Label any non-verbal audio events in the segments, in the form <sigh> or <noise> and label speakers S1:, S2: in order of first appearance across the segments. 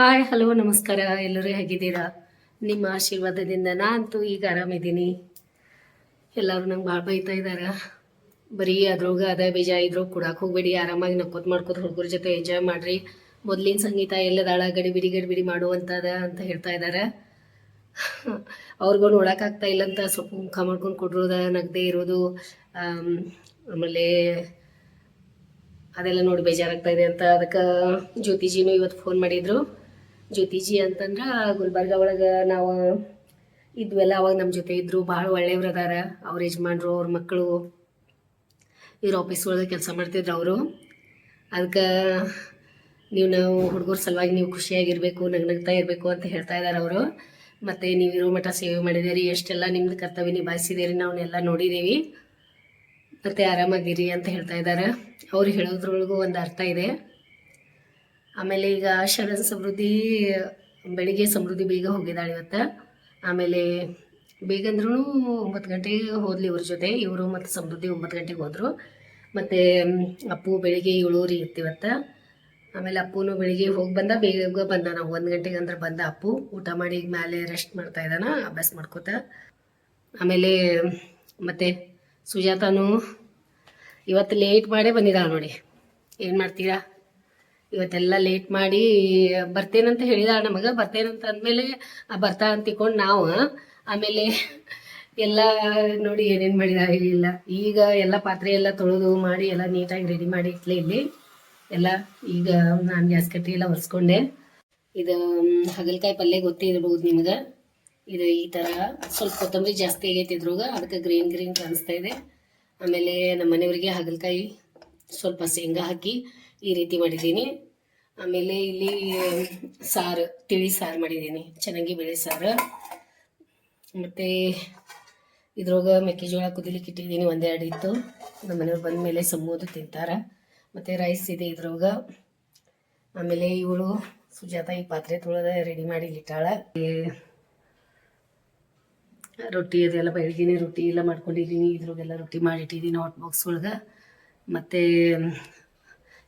S1: Hi hello ನಮಸ್ಕಾರ. ಎಲ್ಲರೂ ಹೇಗಿದ್ದೀರಾ? ನಿಮ್ಮ ಆಶೀರ್ವಾದದಿಂದ ನಾನಂತೂ ಈಗ ಆರಾಮಿದ್ದೀನಿ. ಎಲ್ಲರೂ ನಂಗೆ ಭಾಳ ಬೈತಾ ಇದ್ದಾರೆ. ಬರೀ ಅದ್ರೊಳಗೆ ಅದ ಬೀಜ ಇದ್ರೂ ಕೊಡಕ್ಕೆ ಹೋಗ್ಬೇಡಿ ಆರಾಮಾಗಿ ನಕ್ಕೋತ್ ಮಾಡ್ಕೋತ ಹುಡುಗರ ಜೊತೆ ಎಂಜಾಯ್ ಮಾಡಿರಿ. ಮೊದಲಿನ ಸಂಗೀತ ಎಲ್ಲದಾಳ ಗಡಿಬಿಡಿ ಗಡಿಬಿಡಿ ಮಾಡುವಂಥದ ಅಂತ ಹೇಳ್ತಾ ಇದ್ದಾರೆ. ಅವ್ರಿಗೂ ನೋಡೋಕ್ಕಾಗ್ತಾ ಇಲ್ಲ ಅಂತ ಸ್ವಲ್ಪ ಮುಖ ಮಾಡ್ಕೊಂಡು ಕೊಡ್ರೋದ ನಗದೆ ಇರೋದು ಆಮ್, ಆಮೇಲೆ ಅದೆಲ್ಲ ನೋಡಿ ಬೇಜಾರಾಗ್ತಾ ಇದೆ ಅಂತ ಅದಕ್ಕೆ ಜ್ಯೋತಿಜಿನೂ ಇವತ್ತು ಫೋನ್ ಮಾಡಿದ್ರು. ಜ್ಯೋತಿಜಿ ಅಂತಂದ್ರೆ ಗುಲ್ಬರ್ಗ ಒಳಗೆ ನಾವು ಇದ್ವೆಲ್ಲ, ಅವಾಗ ನಮ್ಮ ಜೊತೆ ಇದ್ರು ಭಾಳ ಒಳ್ಳೆಯವ್ರು ಅದಾರ. ಅವ್ರ ಯಜಮಾನ್ರು, ಅವ್ರ ಮಕ್ಕಳು ಇವ್ರ ಆಫೀಸ್ ಒಳಗೆ ಕೆಲಸ ಮಾಡ್ತಿದ್ರು ಅವರು. ಅದಕ್ಕೆ ನೀವು ನಾವು ಹುಡುಗರ ಸಲುವಾಗಿ ನೀವು ಖುಷಿಯಾಗಿರಬೇಕು, ನಗ್ನಗ್ತಾ ಇರಬೇಕು ಅಂತ ಹೇಳ್ತಾ ಇದ್ದಾರೆ ಅವರು. ಮತ್ತು ನೀವು ಇರೋ ಮಠ ಸೇವೆ ಮಾಡಿದ್ದೀರಿ ಎಷ್ಟೆಲ್ಲ ನಿಮ್ದು ಕರ್ತವ್ಯ ನಾವು ನಾವನ್ನೆಲ್ಲ ನೋಡಿದ್ದೀವಿ ಮತ್ತು ಆರಾಮಾಗಿರಿ ಅಂತ ಹೇಳ್ತಾ ಇದ್ದಾರೆ ಅವ್ರು ಹೇಳೋದ್ರೊಳಗೂ ಒಂದು ಅರ್ಥ ಇದೆ. ಆಮೇಲೆ ಈಗ ಶರಣ್ ಸಮೃದ್ಧಿ, ಬೆಳಿಗ್ಗೆ ಸಮೃದ್ಧಿ ಬೇಗ ಹೋಗಿದ್ದಾಳೆ ಇವತ್ತು. ಆಮೇಲೆ ಬೇಗ ಅಂದ್ರೂ ಒಂಬತ್ತು ಗಂಟೆಗೆ ಹೋದ್ಲಿ ಇವ್ರ ಜೊತೆ. ಇವರು ಮತ್ತು ಸಮೃದ್ಧಿ ಒಂಬತ್ತು ಗಂಟೆಗೆ ಹೋದರು. ಮತ್ತು ಅಪ್ಪು ಬೆಳಿಗ್ಗೆ ಏಳೂರಿ ಇತ್ತು ಇವತ್ತು. ಆಮೇಲೆ ಅಪ್ಪುನು ಬೆಳಿಗ್ಗೆ ಹೋಗಿ ಬಂದ, ಬೇಗ ಬಂದ. ನಾವು ಒಂದು ಗಂಟೆಗೆ ಅಂದ್ರೆ ಬಂದ ಅಪ್ಪು. ಊಟ ಮಾಡಿ ಮೇಲೆ ರೆಸ್ಟ್ ಮಾಡ್ತಾ ಇದ್ದಾನ, ಅಭ್ಯಾಸ ಮಾಡ್ಕೋತ. ಆಮೇಲೆ, ಮತ್ತು ಸುಜಾತನು ಇವತ್ತು ಲೇಟ್ ಮಾಡೇ ಬಂದಿದ್ದಾಳೆ ನೋಡಿ. ಏನು ಮಾಡ್ತೀರಾ? ಇವತ್ತೆಲ್ಲ ಲೇಟ್ ಮಾಡಿ, ಬರ್ತೇನಂತ ಹೇಳಿದ ನಮಗೆ ಬರ್ತೇನಂತ ಅಂದಮೇಲೆ ಬರ್ತಾ ಅಂತ ತಿಳ್ಕೊಂಡು ನಾವು, ಆಮೇಲೆ ಎಲ್ಲ ನೋಡಿ ಏನೇನು ಮಾಡಿದ ಇಲ್ಲ ಈಗ ಎಲ್ಲ ಪಾತ್ರೆ ಎಲ್ಲ ತೊಳೆದು ಮಾಡಿ, ಎಲ್ಲ ನೀಟಾಗಿ ರೆಡಿ ಮಾಡಿ ಇಟ್ಲೆ ಇಲ್ಲಿ. ಎಲ್ಲ ಈಗ ನಾನು ಗ್ಯಾಸ್ ಕಟ್ಟಿ ಎಲ್ಲ ಒರೆಸ್ಕೊಂಡೆ. ಇದು ಹಗಲ್ಕಾಯಿ ಪಲ್ಯ ಗೊತ್ತೇ ಇರ್ಬೋದು ನಿಮ್ಗೆ? ಇದು ಈ ಥರ ಸ್ವಲ್ಪ ಕೊತ್ತಂಬರಿ ಜಾಸ್ತಿ ಆಗೈತೆ ಇದ್ರಾಗ ಅದಕ್ಕೆ ಗ್ರೀನ್ ಗ್ರೀನ್ ಕಾಣಿಸ್ತಾ ಇದೆ. ಆಮೇಲೆ ನಮ್ಮ ಮನೆಯವರಿಗೆ ಹಗಲ್ಕಾಯಿ ಸ್ವಲ್ಪ ಶೇಂಗಾ ಹಾಕಿ ಈ ರೀತಿ ಮಾಡಿದ್ದೀನಿ. ಆಮೇಲೆ ಇಲ್ಲಿ, ಸಾರು, ತಿಳಿ ಸಾರು ಮಾಡಿದ್ದೀನಿ. ಚೆನ್ನಾಗಿ ಬೇಳೆ ಸಾರು. ಮತ್ತು ಇದ್ರೊಳಗೆ ಮೆಕ್ಕೆಜೋಳ ಕುದಿಲಿಕ್ಕೆ ಇಟ್ಟಿದ್ದೀನಿ ಒಂದೆರಡು ಇತ್ತು ನಮ್ಮ ಮನೆಯವ್ರು ಬಂದ ಮೇಲೆ ಸಮೋದು ತಿಂತಾರೆ. ಮತ್ತು ರೈಸ್ ಇದೆ ಇದ್ರೊಳಗ. ಆಮೇಲೆ ಇವಳು ಸುಜಾತ ಈ ಪಾತ್ರೆ ತೊಳೆದ ರೆಡಿ ಮಾಡಿ ಇಟ್ಟಾಳೆ. ರೊಟ್ಟಿ ಅದೆಲ್ಲ ಬೆಳಗ್ಗೆನೆ ರೊಟ್ಟಿ ಎಲ್ಲ ಮಾಡ್ಕೊಂಡಿದ್ದೀನಿ. ಇದ್ರೊಳಗೆಲ್ಲ ರೊಟ್ಟಿ ಮಾಡಿಟ್ಟಿದ್ದೀನಿ ಹಾಟ್ ಬಾಕ್ಸ್ ಒಳಗೆ. ಮತ್ತು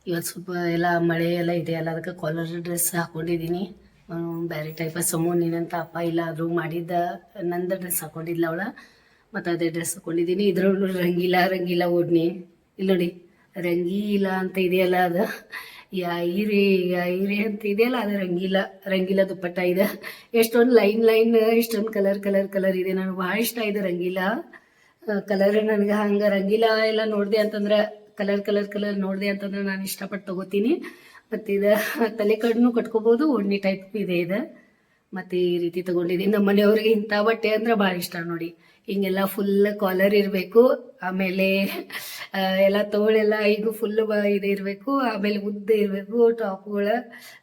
S1: ಇವತ್ತು ಸ್ವಲ್ಪ ಎಲ್ಲ ಮಳೆ ಎಲ್ಲ ಇದೆ ಅಲ್ಲ, ಅದಕ್ಕೆ ಕಾಲರ್ ಡ್ರೆಸ್ ಹಾಕೊಂಡಿದ್ದೀನಿ. ಬೇರೆ ಟೈಪ ಸಮೂನಿನಂತ ಅಪ್ಪ ಇಲ್ಲ, ಆದರೂ ಮಾಡಿದ್ದ, ನಂದು ಡ್ರೆಸ್ ಹಾಕೊಂಡಿಲ್ಲ ಅವಳ. ಮತ್ತು ಅದೇ ಡ್ರೆಸ್ ಹಾಕೊಂಡಿದ್ದೀನಿ. ಇದ್ರಲ್ಲೂ ರಂಗಿಲ್ಲ ರಂಗಿಲ್ಲ ಓಡ್ನಿ. ಇಲ್ಲಿ ನೋಡಿ, ರಂಗೀಲ ಅಂತ ಇದೆಯಲ್ಲ ಅದು. ಯಾಯಿರಿ ಯಾಯಿರಿ ಅಂತ ಇದೆಯಲ್ಲ, ಅದು ರಂಗಿಲ್ಲ ರಂಗಿಲ್ಲ ದುಪ್ಪಟ್ಟ ಇದೆ. ಎಷ್ಟೊಂದು ಲೈನ್ ಲೈನ್, ಎಷ್ಟೊಂದು ಕಲರ್ ಕಲರ್ ಕಲರ್ ಇದೆ. ನನಗೆ ಭಾಳ ಇಷ್ಟ ಇದೆ ರಂಗಿಲ್ಲ ಕಲರ್ ನನಗೆ ಹಂಗೆ ರಂಗಿಲ್ಲ ಎಲ್ಲ ನೋಡಿದೆ ಅಂತಂದ್ರೆ ಕಲರ್ ಕಲರ್ ಕಲರ್ ನೋಡಿದೆ ಅಂತಂದ್ರೆ ನಾನು ಇಷ್ಟಪಟ್ಟು ತಗೋತೀನಿ. ಮತ್ತು ಇದು ತಲೆ ಕಡ್ನು ಕಟ್ಕೋಬೋದು, ಉಣ್ಣಿ ಟೈಪ್ ಇದೆ ಇದು. ಮತ್ತು ಈ ರೀತಿ ತಗೊಂಡಿದ್ದೀನಿ. ನಮ್ಮ ಮನೆಯವ್ರಿಗೆ ಇಂಥ ಬಟ್ಟೆ ಅಂದ್ರೆ ಭಾಳ ಇಷ್ಟ ನೋಡಿ. ಹಿಂಗೆಲ್ಲ ಫುಲ್ ಕಾಲರ್ ಇರಬೇಕು. ಆಮೇಲೆ ಎಲ್ಲ ತೋಳೆಲ್ಲ ಈಗ ಫುಲ್ ಇದು ಇರಬೇಕು. ಆಮೇಲೆ ಉದ್ದ ಇರಬೇಕು ಟಾಪ್ಗಳು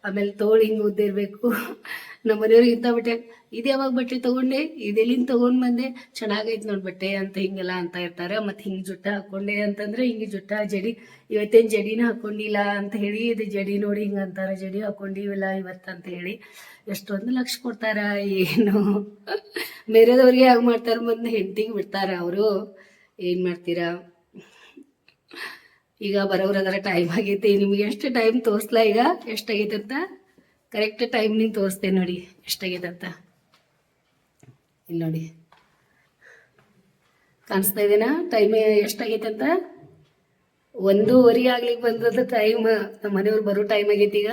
S1: ಆಮೇಲೆ ತೋಳು ಹಿಂಗೆ ಉದ್ದ ಇರಬೇಕು. ನಮ್ಮ ಮನೆಯವ್ರಿಗೆ ಇಂಥ ಬಟ್ಟೆ, ಇದು ಯಾವಾಗ ಬಟ್ಟೆ ತೊಗೊಂಡೆ? ಇದೆಲ್ಲಿಂದ ತೊಗೊಂಡು ಬಂದೆ? ಚೆನ್ನಾಗೈತೆ ನೋಡಿ ಬಟ್ಟೆ ಅಂತ ಹಿಂಗೆಲ್ಲ ಅಂತ ಇರ್ತಾರೆ. ಮತ್ತು ಹಿಂಗೆ ಜುಟ್ಟ ಹಾಕ್ಕೊಂಡೆ ಅಂತಂದ್ರೆ ಹಿಂಗೆ ಜುಟ್ಟ ಜಡಿ, ಇವತ್ತೇನು ಜಡಿನ ಹಾಕ್ಕೊಂಡಿಲ್ಲ ಅಂತ ಹೇಳಿ, ಇದು ಜಡಿ ನೋಡಿ ಹಿಂಗೆ ಅಂತಾರೆ, ಜಡಿ ಹಾಕ್ಕೊಂಡಿವಿಲ್ಲ ಇವತ್ತು ಅಂತ ಹೇಳಿ. ಎಷ್ಟೊಂದು ಲಕ್ಷ ಕೊಡ್ತಾರ, ಏನು? ಬೇರೆದವ್ರಿಗೆ ಹಾಗೆ ಮಾಡ್ತಾರೆ ಬಂದು ಹೆಂಡತಿಗೆ ಬಿಡ್ತಾರೆ ಅವರು. ಏನು ಮಾಡ್ತೀರಾ? ಈಗ ಬರೋರದರ ಅದರ ಟೈಮ್ ಆಗೈತಿ. ನಿಮ್ಗೆ ಎಷ್ಟು ಟೈಮ್ ತೋರಿಸ್ಲಾ ಈಗ? ಎಷ್ಟಾಗೈತೆ ಅಂತ? ಕರೆಕ್ಟ್ ಟೈಮ್ ನೀನು ತೋರಿಸ್ತೆ ನೋಡಿ. ಎಷ್ಟಾಗೈತೆ ಅಂತ? ಇಲ್ಲಿ ನೋಡಿ. ಕಾಣಿಸ್ತಾ ಇದೇನಾ? ಟೈಮ್ ಎಷ್ಟಾಗೈತೆ ಅಂತ? ಒಂದೂವರೆ ಆಗ್ಲಿಕ್ಕೆ ಬಂದದ್ದು ಟೈಮ್ ನಮ್ಮ ಮನೆಯವ್ರು ಬರೋ ಟೈಮ್ ಆಗೈತಿ ಈಗ.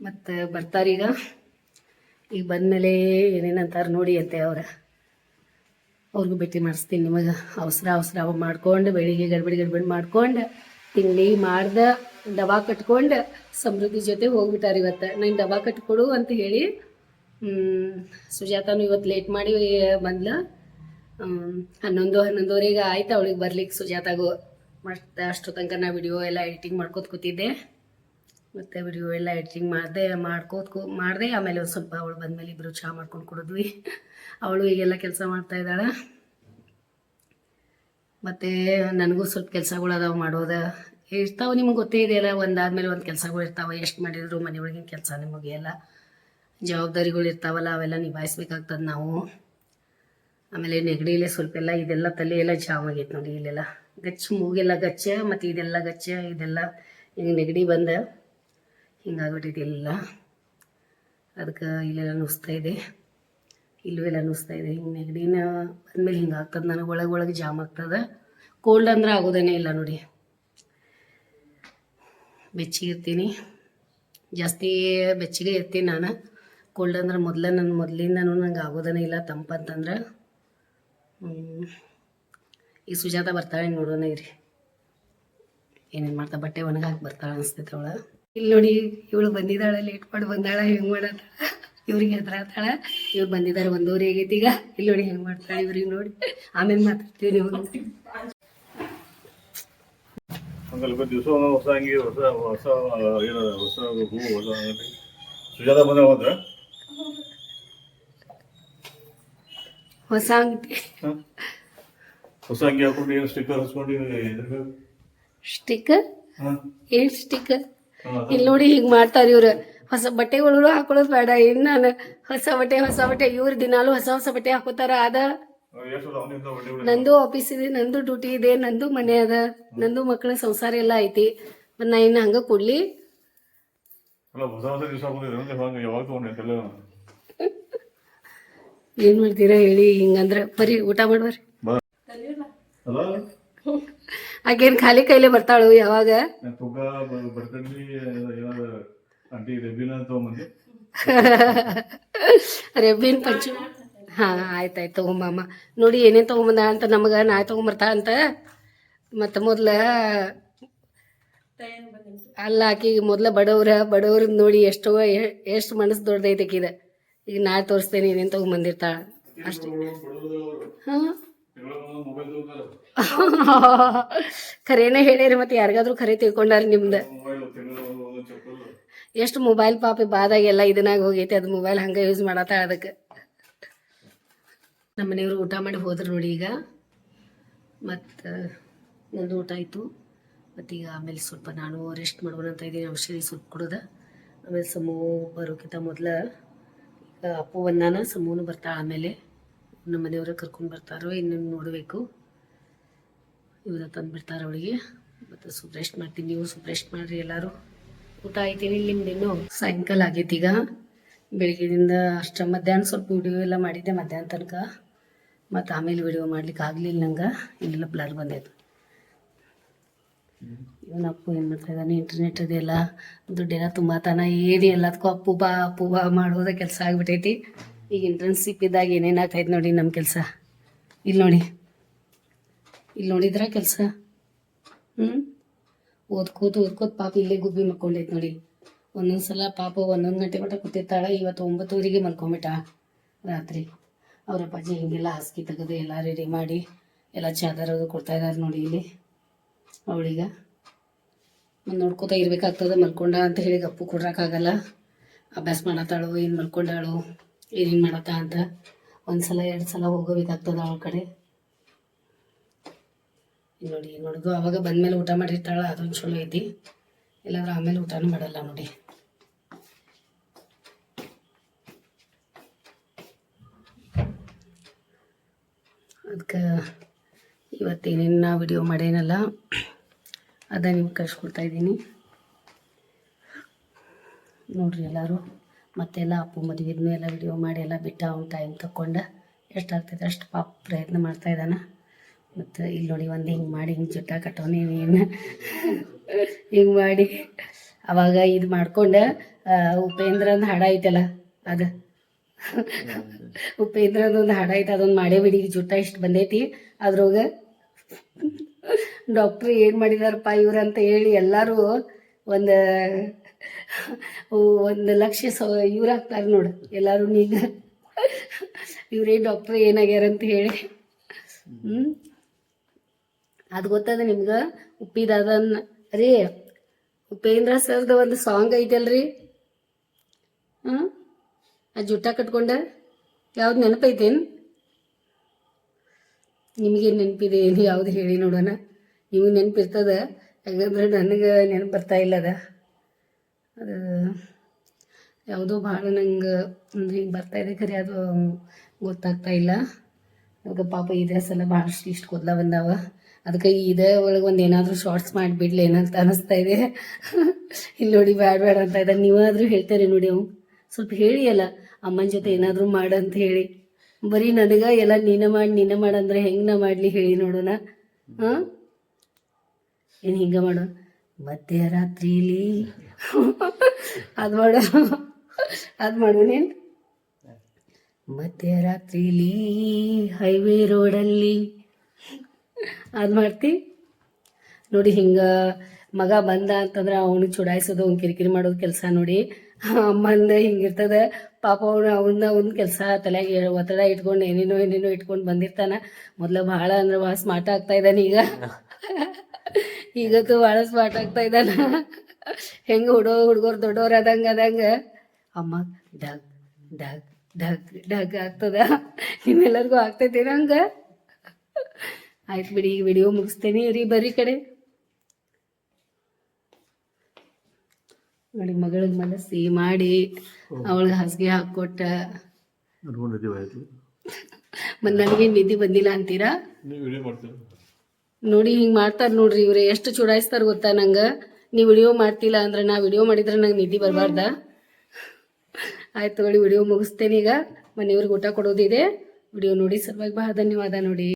S1: ಮತ್ತು ಬರ್ತಾರೀಗ ಈಗ ಬಂದಮೇಲೆ ಏನೇನಂತಾರೆ ನೋಡಿ ಅಂತೆ ಅವ್ರ. ಅವ್ರಿಗೂ ಭೇಟಿ ಮಾಡಿಸ್ತೀನಿ ನಿಮಗೆ. ಅವಸರ ಅವಸರ ಮಾಡ್ಕೊಂಡು ಬೆಳಿಗ್ಗೆ ಗಡ್ಬಡಿ ಗಡ್ಬಡಿ ಮಾಡ್ಕೊಂಡು ತಿಂಡಿ ಮಾಡ್ದೆ, ಡಬಾ ಕಟ್ಕೊಂಡು ಸಮೃದ್ಧಿ ಜೊತೆ ಹೋಗ್ಬಿಟ್ಟಾರ ಇವತ್ತು. ನಂಗೆ ಡಬಾ ಕಟ್ಕೊಡು ಅಂತ ಹೇಳಿ ಸುಜಾತಾನು ಇವತ್ತು ಲೇಟ್ ಮಾಡಿ ಬಂದ್ಲು. ಹನ್ನೊಂದು, ಹನ್ನೊಂದುವರೆಗೆ ಆಯ್ತು ಅವಳಿಗೆ ಬರ್ಲಿಕ್ಕೆ ಸುಜಾತಾಗು. ಮತ್ತೆ ಅಷ್ಟು ತನಕ ನಾ ವಿಡಿಯೋ ಎಲ್ಲ ಎಡಿಟಿಂಗ್ ಮಾಡ್ಕೊತ ಕೂತಿದ್ದೆ. ಮತ್ತು ವಿಡಿಯೋ ಎಲ್ಲ ಎಡಿಟಿಂಗ್ ಮಾಡಿದೆ, ಮಾಡ್ಕೋತ ಕೂ, ಮಾಡಿದೆ, ಆಮೇಲೆ ಒಂದು ಸ್ವಲ್ಪ ಅವಳು ಬಂದಮೇಲೆ ಇಬ್ಬರು ಚಹಾ ಮಾಡ್ಕೊಂಡು ಕೊಡಿದ್ವಿ. ಅವಳು ಈಗೆಲ್ಲ ಕೆಲಸ ಮಾಡ್ತಾ ಇದ್ದಾಳೆ. ಮತ್ತು ನನಗೂ ಸ್ವಲ್ಪ ಕೆಲಸಗಳು ಅದಾವೆ ಮಾಡೋದು. ಇರ್ತಾವೆ ನಿಮ್ಗೆ ಗೊತ್ತೇ ಇದೆಯಲ್ಲ ಒಂದಾದ್ಮೇಲೆ ಒಂದು ಕೆಲಸಗಳು ಇರ್ತಾವೆ, ಎಷ್ಟು ಮಾಡಿದ್ರು ಮನೆಯೊಳಗಿನ ಕೆಲಸ ನಿಮಗೆ ಎಲ್ಲ. ಜವಾಬ್ದಾರಿಗಳು ಇರ್ತಾವಲ್ಲ, ಅವೆಲ್ಲ ನಿಭಾಯಿಸ್ಬೇಕಾಗ್ತದೆ ನಾವು. ಆಮೇಲೆ ನೆಗಡಿಲೆ ಸ್ವಲ್ಪ ಎಲ್ಲ ಇದೆಲ್ಲ ತಲೆ ಎಲ್ಲ ಜಾಮ್ ಆಗೈತೆ ನೋಡಿ ಇಲ್ಲೆಲ್ಲ. ಗಚ್ಚ ಮೂಗೆಲ್ಲ ಗಚ್ಚ, ಮತ್ತು ಇದೆಲ್ಲ ಗಚ್ಚ, ಇದೆಲ್ಲ ಹಿಂಗೆ ನೆಗಡಿ ಬಂದ. ಹಿಂಗಾಗ್ಬಿಟ್ಟೈತಿ ಎಲ್ಲ ಅದಕ್ಕೆ ಇಲ್ಲೆಲ್ಲ ನುಸ್ತಾ ಇದೆ. ಇಲ್ಲೂ ನುಸ್ತಾ ಇದೆ. ಹಿಂಗೆ ನೆಗಡಿನ ಬಂದಮೇಲೆ ಹಿಂಗೆ ಆಗ್ತದೆ. ನನಗೆ ಒಳಗೆ ಒಳಗೆ ಜಾಮ್ ಆಗ್ತದೆ. ಕೋಲ್ಡ್ ಅಂದ್ರೆ ಆಗೋದೇನೇ ಇಲ್ಲ ನೋಡಿ. ಬೆಚ್ಚಿಗೆ ಇರ್ತೀನಿ. ಜಾಸ್ತಿ ಬೆಚ್ಚಗೆ ಇರ್ತೀನಿ ನಾನು. ಕೋಲ್ಡ್ ಅಂದ್ರೆ ಮೊದಲೇ ನನ್ನ ಮೊದಲಿಂದನೂ ನಂಗೆ ಆಗೋದೇನೇ ಇಲ್ಲ ತಂಪಂತಂದ್ರೆ. ಈ ಸುಜಾತ ಬರ್ತಾಳೆ ನೋಡೋಣ ಇರಿ. ಏನೇನು ಮಾಡ್ತಾ ಬಟ್ಟೆ ಒಣಗಾಕಿ ಬರ್ತಾಳೆ ಅನಿಸ್ತೈತೆ ಅವಳ. ಇಲ್ಲಿ ನೋಡಿ ಇವಳು ಬಂದಿದ್ದಾಳ ಲೇಟ್ ಮಾಡಿ ಬಂದಾಳ ಹೆಂಗೆ ಮಾಡತ್ತಾಳ ಇವ್ರಿಗೆ ಹೆದರಾತಾಳ. ಇವ್ರು ಬಂದಿದ್ದಾರೆ ಒಂದೂವರೆ ಆಗೈತಿ ಈಗ. ಇಲ್ಲಿ ನೋಡಿ ಹೆಂಗೆ ಮಾಡ್ತಾಳೆ ಇವ್ರಿಗೆ ನೋಡಿ. ಆಮೇಲೆ ಮಾತಾಡ್ತೀವಿ ನೀವು.
S2: ಸ್ವಲ್ಪ ದಿವಸ ಹೊಸ ಅಂಗಿ ಹೊಸ ಹೊಸ ಏನು ಹೊಸ ಹೂ ಹೊಸ ಅಂಗಡಿ. ಸುಜಾತ ಬಂದ್ರೆ ಹೋದ್ರ?
S1: ಹೊಸ ಅಂಗಡಿ.
S2: ಹೊಸ ಅಂಗಿ ಹಾಕೊಂಡು ಏನು ಸ್ಟಿಕ್ಕರ್ ಹಚ್ಕೊಂಡು
S1: ಸ್ಟಿಕ್ಕರ್ ಏನ್ ಸ್ಟಿಕ್ಕರ್ ಇಲ್ಲಿ ನೋಡಿ ಹಿಂಗ್ ಮಾಡ್ತಾರ ಇವ್ರು. ಹೊಸ ಬಟ್ಟೆಗಳು ಹಾಕೊಳ್ಳೋದು ಬೇಡ. ಇನ್ನು ನಾನು ಹೊಸ ಬಟ್ಟೆ ಹೊಸ ಬಟ್ಟೆ ಇವ್ರ ದಿನಾಲು ಹೊಸ ಹೊಸ ಬಟ್ಟೆ ಹಾಕೋತಾರ. ಅದ ನಂದು ಆಫೀಸ್ ಇದೆ ನಂದು ಡ್ಯೂಟಿ ಇದೆ ನಂದು ಮನೆ ಅದ. ನಂದು ಮಕ್ಕಳ ಸಂಸಾರ ಎಲ್ಲ ಐತಿ. ನಾ ಇನ್ನ ಹಂಗ ಕೊಡ್ಲಿ. ಏನ್ ಮಾಡ್ತೀರಾ ಹೇಳಿ? ಹಿಂಗಂದ್ರ ಬರೀ ಊಟ
S2: ಮಾಡ್ಬಾರಿ
S1: ಆಕೇನು ಖಾಲಿ ಕೈಲೇ ಬರ್ತಾಳು ಯಾವಾಗ?
S2: ರೆಬ್ಬಿನ್ <laughs>
S1: ಪಂಚ ಹಾ ಆಯ್ತಾಯ್ತು ತಗೊಂಬಮ್ಮ. ನೋಡಿ ಏನೇನು ತಗೊಂಬಂದ ಅಂತ ನಮಗೆ ನಾ ತಗೊಂಬರ್ತಾ ಅಂತ. ಮತ್ತು ಮೊದ್ಲ ಅಲ್ಲ ಆಕಿಗೆ ಮೊದ್ಲ ಬಡವ್ರ ಬಡವ್ರ ನೋಡಿ ಎಷ್ಟೋ ಎಷ್ಟು ಮನಸ್ಸು ದೊಡ್ಡದೈತೆ ಆಕಿದ. ಈಗ ನಾ ತೋರಿಸ್ತೇನೆ ಏನೇನು ತಗೊಂಬಂದಿರ್ತಾಳ. ಅಷ್ಟೇ. ಹಾಂ. <laughs> ಖರೇನೇ ಹೇಳಿರಿ ಮತ್ತೆ ಯಾರಿಗಾದ್ರೂ ಖರೆ ತಿಳ್ಕೊಂಡಾರ ನಿಮ್ದು. ಎಷ್ಟು ಮೊಬೈಲ್ ಪಾಪಿ ಬಾದಾಗೆಲ್ಲ ಇದನ್ನಾಗ ಹೋಗೈತಿ, ಅದು ಮೊಬೈಲ್ ಹಂಗೆ ಯೂಸ್ ಮಾಡತ್ತ ಅದಕ್ಕೆ. ನಮ್ಮ ಮನೆಯವರು ಊಟ ಮಾಡಿ ಹೋದ್ರು ನೋಡಿ ಈಗ. ಮತ್ತು, ನಂದು ಊಟ ಆಯಿತು. ಮತ್ತೀಗ ಆಮೇಲೆ ಸ್ವಲ್ಪ ನಾನು ರೆಸ್ಟ್ ಮಾಡೋಣ ಅಂತ ಇದ್ದೀನಿ, ಔಷಧಿ ಸ್ವಲ್ಪ ಕೊಡೋದು. ಆಮೇಲೆ ಸಮೂಹ ಬರೋಕ್ಕಿಂತ ಮೊದಲ ಈಗ ಅಪ್ಪು ಬಂದಾನ ಸಮೂಹನು ಬರ್ತಾಳೆ ಆಮೇಲೆ. ನಮ್ಮ ಮನೆಯವರೇ ಕರ್ಕೊಂಡು ಬರ್ತಾರೋ ಇನ್ನೊಂದು ನೋಡಬೇಕು. ಇವಾಗ ತಂದುಬಿಡ್ತಾರೆ ಅವಳಿಗೆ. ಮತ್ತು ಸ್ವಲ್ಪ ಮಾಡ್ತೀನಿ. ನೀವು ಸ್ವಲ್ಪ ರೆಸ್ಟ್ ಮಾಡಿರಿ ಎಲ್ಲರೂ. ಊಟ ಆಯ್ತೀನಿ ನಿಮ್ದಿನ್ನು ಸಾಯಂಕಾಲ ಆಗೈತಿ ಈಗ. ಬೆಳಗ್ಗೆಯಿಂದ ಅಷ್ಟ ಮಧ್ಯಾಹ್ನ ಸ್ವಲ್ಪ ವಿಡಿಯೋ ಎಲ್ಲ ಮಾಡಿದ್ದೆ ಮಧ್ಯಾಹ್ನ ತನಕ. ಮತ್ತು ಆಮೇಲೆ ವಿಡಿಯೋ ಮಾಡ್ಲಿಕ್ಕೆ ಆಗಲಿಲ್ಲ ನಂಗೆ. ಇಲ್ಲೆಲ್ಲ ಬ್ಲರ್ ಬಂದೈತೆ. ಇವನ ಅಪ್ಪು ಏನು ಮಾಡ್ತಾ ಇದ್ದಾನೆ? ಇಂಟರ್ನೆಟ್ ಅದೆಲ್ಲ ದುಡ್ಡೆಲ್ಲ ತುಂಬ ತಾನ ಏನು ಎಲ್ಲದಕ್ಕೂ ಅಪ್ಪು ಬಾ ಅಪ್ಪು ಬಾ ಮಾಡೋದ ಕೆಲಸ ಆಗ್ಬಿಟ್ಟೈತಿ ಈಗ ಇಂಟರ್ನ್ಶಿಪ್ ಇದ್ದಾಗ ಏನೇನು ಆಗ್ತೈತೆ ನೋಡಿ ನಮ್ಮ ಕೆಲಸ. ಇಲ್ಲಿ ನೋಡಿ. ಇಲ್ಲಿ ನೋಡಿದ್ರ ಕೆಲಸ? ಹ್ಞೂ ಓದ್ಕೋತ ಓದ್ಕೋತ ಪಾಪ ಇಲ್ಲೇ ಗುಬ್ಬಿ ಮಕ್ಕೊಂಡೈತೆ ನೋಡಿ. ಒಂದೊಂದು ಸಲ ಪಾಪ ಒಂದೊಂದು ಗಂಟೆ ಮಟ್ಟ ಕೂತಿರ್ತಾಳೆ, ಇವತ್ತು ಒಂಬತ್ತುವರೆಗೆ ಮಲ್ಕೊಂಬಿಟ್ಟ ರಾತ್ರಿ. ಅವ್ರ ಅಪ್ಪಾಜಿ ಹಿಂಗೆಲ್ಲ ಹಾಸಿಗೆ ತೆಗೆದು ಎಲ್ಲ ರೆಡಿ ಮಾಡಿ ಎಲ್ಲ ಚಾದರ್ ಅದು ಕೊಡ್ತಾ ಇದ್ದಾರೆ ನೋಡಿ ಇಲ್ಲಿ. ಅವಳಿಗೆ. ನೋಡ್ಕೋತಾ ಇರ್ಬೇಕಾಗ್ತದೆ, ಮಲ್ಕೊಂಡ ಅಂತ ಹೇಳಿ ಅಪ್ಪು ಕೊಡ್ರಕ್ಕಾಗಲ್ಲ. ಅಭ್ಯಾಸ ಮಾಡತ್ತಾಳು ಏನು ಮಲ್ಕೊಂಡಾಳು. ಏನೇನು ಮಾಡತ್ತ ಅಂತ. ಒಂದು ಸಲ ಎರಡು ಸಲ ಹೋಗಬೇಕಾಗ್ತದೆ ಅವಳ ಕಡೆ. ನೋಡಿ ನೋಡಿದ್ರು ಅವಾಗ ಬಂದಮೇಲೆ ಊಟ ಮಾಡಿರ್ತಾಳೆ ಅದೊಂದು ಚಲೋ ಐತಿ. ಇಲ್ಲಾಂದ್ರೆ ಆಮೇಲೆ ಊಟನೂ ಮಾಡಲ್ಲ ನೋಡಿ. ಅದಕ್ಕೆ ಇವತ್ತೇನೇನು ನಾ ವಿಡಿಯೋ ಮಾಡೇನಲ್ಲ, ಅದ ನಿಮ್ಗೆ ಕಳ್ಸ್ಕೊಡ್ತಾ ಇದ್ದೀನಿ. ನೋಡ್ರಿ ಎಲ್ಲರೂ. ಮತ್ತೆಲ್ಲ ಅಪ್ಪು ಮದುವೆನೂ ಎಲ್ಲ ವಿಡಿಯೋ ಮಾಡಿ ಎಲ್ಲ ಬಿಟ್ಟ ಅವ್ನ ಟೈಮ್ ತಗೊಂಡು ಎಷ್ಟಾಗ್ತೈತೆ ಅಷ್ಟು ಪಾಪ ಪ್ರಯತ್ನ ಮಾಡ್ತಾ ಇದ್ದಾನೆ. ಮತ್ತು ಇಲ್ಲಿ ನೋಡಿ ಒಂದು ಹಿಂಗೆ ಮಾಡಿ ಹಿಂಗೆ ಜುಟ್ಟ ಕಟ್ಟೋನಿ ಏನು ಹಿಂಗೆ ಮಾಡಿ. ಅವಾಗ ಇದು ಮಾಡ್ಕೊಂಡು ಉಪೇಂದ್ರ ಒಂದು ಹಾಡ ಐತಲ್ಲ ಅದು. ಉಪೇಂದ್ರ ಒಂದು ಹಾಡ ಐತೆ, ಅದೊಂದು ಮಾಡೇ ಬಿಡಿ ಜುಟ್ಟ ಇಷ್ಟು ಬಂದೈತಿ. ಅದ್ರೊಳಗೆ ಡಾಕ್ಟ್ರ್ ಏನು ಮಾಡಿದಾರಪ್ಪ ಇವ್ರು ಅಂತ ಹೇಳಿ ಎಲ್ಲರೂ ಒಂದು ಒಂದು ಲಕ್ಷ ಸ ಇವ್ರಾಗ್ತಾರೆ ನೋಡು, ಎಲ್ಲರೂ ಈಗ ಇವರೇ ಡಾಕ್ಟ್ರ್ ಏನಾಗ್ಯಾರ ಅಂತ ಹೇಳಿ. ಹ್ಞೂ ಅದು ಗೊತ್ತದ ನಿಮ್ಗೆ? ಉಪ್ಪಿದಾದನ್ನ ರೀ ಉಪೇಂದ್ರ ಸರ್ದ ಒಂದು ಸಾಂಗ್ ಐತಲ್ರಿ? ಹ್ಮ್? ಆ ಜುಟ್ಟ ಕಟ್ಕೊಂಡ? ಯಾವ್ದು ನೆನಪೈತೇನು? ನಿಮಗೇನು ನೆನಪಿದೆ ಏನು ಯಾವ್ದು ಹೇಳಿ ನೋಡೋಣ. ನಿಮಗೆ ನೆನಪಿರ್ತದ? ಯಾಕಂದ್ರೆ ನನಗೆ ನೆನಪು ಬರ್ತಾ ಇಲ್ಲ ಅದ ಯಾವುದೋ ಭಾಳ ನಂಗೆ ಅಂದ್ರೆ ಹಿಂಗೆ ಬರ್ತಾ ಇದೆ ಖರೆ ಅದು ಗೊತ್ತಾಗ್ತಾ ಇಲ್ಲ. ಅದಕ್ಕೆ ಪಾಪ ಇದೇ ಸಲ ಭಾಳಷ್ಟು ಇಷ್ಟು ಕೂದಲ ಬಂದಾವ. ಅದಕ್ಕೆ ಇದೇ ಒಳಗೆ ಒಂದು ಏನಾದರೂ ಶಾರ್ಟ್ಸ್ ಮಾಡಿಬಿಡ್ಲಿ ಏನಂತ ಅನಿಸ್ತಾ ಇದೆ. <laughs> ಇಲ್ಲಿ ನೋಡಿ ಬೇಡ ಬೇಡ ಅಂತ ಇದ್ದಾರೆ ನೀವಾದರೂ ಹೇಳ್ತಾರೆ ನೋಡಿ ಅವು. ಸ್ವಲ್ಪ ಹೇಳಿ ಅಲ್ಲ, ಅಮ್ಮನ ಜೊತೆ ಏನಾದರೂ ಮಾಡು ಅಂತ ಹೇಳಿ. ಬರೀ ನನಗೆ ಎಲ್ಲ ನೀನ ಮಾಡಿ, ನೀನ ಮಾಡಂದ್ರೆ ಹೆಂಗೆ ನಾ ಮಾಡಲಿ ಹೇಳಿ ನೋಡೋಣ. ಹಾಂ? ಏನು ಹಿಂಗೆ ಮಾಡು? ಮಧ್ಯರಾತ್ರಿಲಿ. ಅದು ಮಾಡು. ಅದು ಮಾಡುವೇನೇನು ಮಧ್ಯರಾತ್ರಿಲಿ ಹೈವೇ ರೋಡಲ್ಲಿ. ಅದು ಮಾಡ್ತಿ. ನೋಡಿ ಹಿಂಗೆ ಮಗ ಬಂದ ಅಂತಂದ್ರೆ ಅವನಿಗೆ ಚುಡಾಯಿಸೋದು, ಅವ್ನು ಕಿರಿಕಿರಿ ಮಾಡೋದು ಕೆಲಸ ನೋಡಿ. ಅಮ್ಮಂದ ಹಿಂಗಿರ್ತದೆ. ಪಾಪ ಅವನು ಅವನ್ನ ಒಂದು ಕೆಲಸ ತಲೆಗೆ ಒತ್ತಡ ಇಟ್ಕೊಂಡು ಏನೇನೋ ಏನೇನೋ ಇಟ್ಕೊಂಡು ಬಂದಿರ್ತಾನ. ಮೊದಲು ಭಾಳ ಅಂದ್ರೆ ಭಾಳ ಸ್ಮಾರ್ಟ್ ಆಗ್ತಾ ಇದ್ದಾನೆ ಈಗ. ಈಗತ್ತು ಭಾಳ ಸ್ಮಾರ್ಟ್ ಆಗ್ತಾ ಇದ್ದಾನ. ಹೆಂಗೆ ಹುಡುಗ ಹುಡುಗರು ದೊಡ್ಡವ್ರು ಅದಂಗೆ ಅದಂಗೆ ಅಮ್ಮ ಡಗ್ ಡಗ್ ಡಗ್ ಡಗ್ ಆಗ್ತದ. ನಿಮ್ಮೆಲ್ಲರಿಗೂ ಆಗ್ತೈತಿ ನಂಗೆ. ಆಯ್ತು ಬಿಡಿ ಈಗ ವಿಡಿಯೋ ಮುಗಿಸ್ತೇನೆ. ರೀ ಬರ್ರಿ ಕಡೆ. ನೋಡಿ ಮಗಳಿಗೆ ಮನಸ್ಸಿ ಮಾಡಿ ಅವಳಿಗೆ ಹಾಸಿಗೆ
S2: ಹಾಕೊಟ್ಟ
S1: ಮತ್ತು ನನಗೆ ನಿದ್ದೆ ಬಂದಿಲ್ಲ ಅಂತೀರಾ?
S2: ನೀವು ವಿಡಿಯೋ ಮಾಡ್ತೀವಿ
S1: ನೋಡಿ ಹಿಂಗೆ ಮಾಡ್ತಾರೆ ನೋಡ್ರಿ ಇವ್ರು, ಎಷ್ಟು ಚುಡಾಯಿಸ್ತಾರೆ ಗೊತ್ತಾ ನಂಗೆ? ನೀವು ವಿಡಿಯೋ ಮಾಡ್ತಿಲ್ಲ ಅಂದ್ರೆ ನಾ ವಿಡಿಯೋ ಮಾಡಿದ್ರೆ ನಂಗೆ ನಿಧಿ ಬರಬಾರ್ದ? ಆಯ್ತು ತಗೊಳ್ಳಿ, ವಿಡಿಯೋ ಮುಗಿಸ್ತೇನೆ ಈಗ. ಮನೆಯವ್ರಿಗೆ ಊಟ ಕೊಡೋದಿದೆ. ವಿಡಿಯೋ ನೋಡಿ ಸಲುವಾಗಿ ಬಹಳ ಧನ್ಯವಾದ ನೋಡಿ.